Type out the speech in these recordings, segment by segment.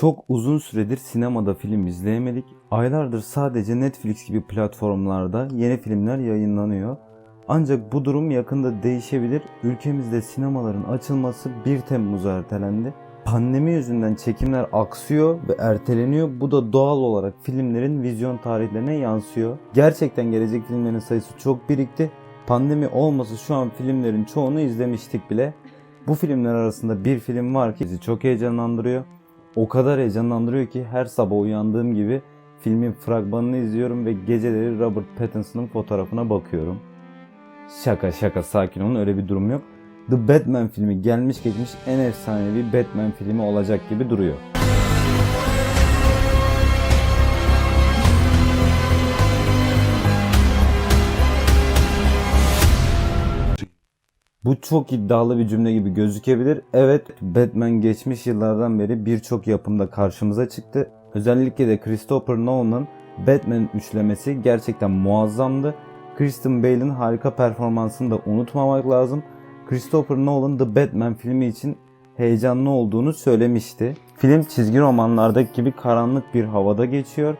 Çok uzun süredir sinemada film izleyemedik. Aylardır sadece Netflix gibi platformlarda yeni filmler yayınlanıyor. Ancak bu durum yakında değişebilir. Ülkemizde sinemaların açılması 1 Temmuz'a ertelendi. Pandemi yüzünden çekimler aksıyor ve erteleniyor. Bu da doğal olarak filmlerin vizyon tarihlerine yansıyor. Gerçekten gelecek filmlerin sayısı çok birikti. Pandemi olmasa şu an filmlerin çoğunu izlemiştik bile. Bu filmler arasında bir film var ki bizi çok heyecanlandırıyor. O kadar heyecanlandırıyor ki her sabah uyandığım gibi filmin fragmanını izliyorum ve geceleri Robert Pattinson'ın fotoğrafına bakıyorum. Şaka şaka sakin olun öyle bir durum yok. The Batman filmi gelmiş geçmiş en efsanevi Batman filmi olacak gibi duruyor. Bu çok iddialı bir cümle gibi gözükebilir. Evet, Batman geçmiş yıllardan beri birçok yapımda karşımıza çıktı. Özellikle de Christopher Nolan'ın Batman üçlemesi gerçekten muazzamdı. Kristen Bale'in harika performansını da unutmamak lazım. Christopher Nolan The Batman filmi için heyecanlı olduğunu söylemişti. Film çizgi romanlardaki gibi karanlık bir havada geçiyor.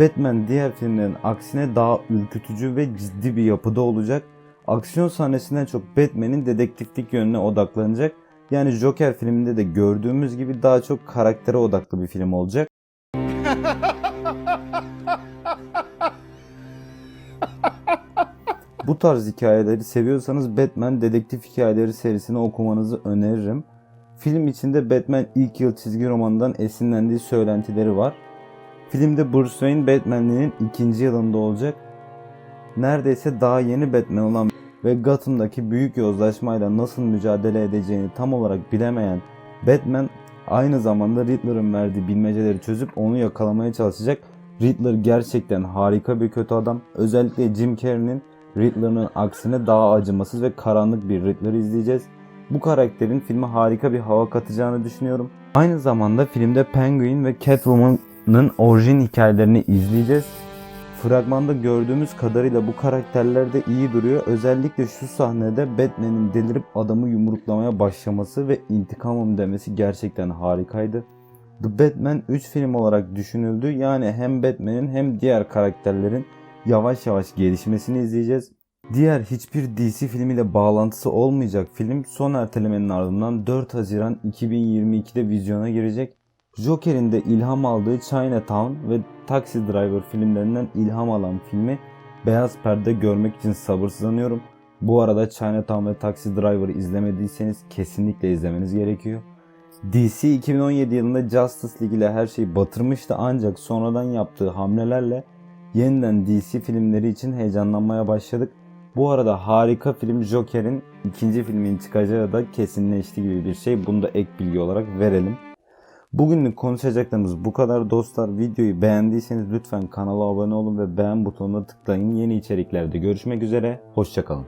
Batman diğer filmlerin aksine daha ürkütücü ve ciddi bir yapıda olacak. Aksiyon sahnesinden çok Batman'in dedektiflik yönüne odaklanacak. Yani Joker filminde de gördüğümüz gibi daha çok karaktere odaklı bir film olacak. Bu tarz hikayeleri seviyorsanız Batman Dedektif Hikayeleri serisini okumanızı öneririm. Film içinde Batman ilk yıl çizgi romanından esinlendiği söylentileri var. Filmde Bruce Wayne Batman'liğinin ikinci yılında olacak. Neredeyse daha yeni Batman olan ve Gotham'daki büyük yozlaşmayla nasıl mücadele edeceğini tam olarak bilemeyen Batman aynı zamanda Riddler'ın verdiği bilmeceleri çözüp onu yakalamaya çalışacak. Riddler gerçekten harika bir kötü adam. Özellikle Jim Carrey'nin Riddler'ın aksine daha acımasız ve karanlık bir Riddler izleyeceğiz. Bu karakterin filme harika bir hava katacağını düşünüyorum. Aynı zamanda filmde Penguin ve Catwoman'ın orijin hikayelerini izleyeceğiz. Fragmanda gördüğümüz kadarıyla bu karakterler de iyi duruyor. Özellikle şu sahnede Batman'in delirip adamı yumruklamaya başlaması ve intikamım demesi gerçekten harikaydı. The Batman 3 film olarak düşünüldü. Yani hem Batman'in hem diğer karakterlerin yavaş yavaş gelişmesini izleyeceğiz. Diğer hiçbir DC filmiyle bağlantısı olmayacak film son ertelemenin ardından 4 Haziran 2022'de vizyona girecek. Joker'in de ilham aldığı Chinatown ve Taxi Driver filmlerinden ilham alan filmi beyaz perde görmek için sabırsızlanıyorum. Bu arada Chinatown ve Taxi Driver'ı izlemediyseniz kesinlikle izlemeniz gerekiyor. DC 2017 yılında Justice League ile her şeyi batırmıştı ancak sonradan yaptığı hamlelerle yeniden DC filmleri için heyecanlanmaya başladık. Bu arada harika film Joker'in ikinci filmin çıkacağı da kesinleşti gibi bir şey. Bunu da ek bilgi olarak verelim. Bugünlük konuşacaklarımız bu kadar dostlar. Videoyu beğendiyseniz lütfen kanala abone olun ve beğen butonuna tıklayın. Yeni içeriklerde görüşmek üzere. Hoşçakalın.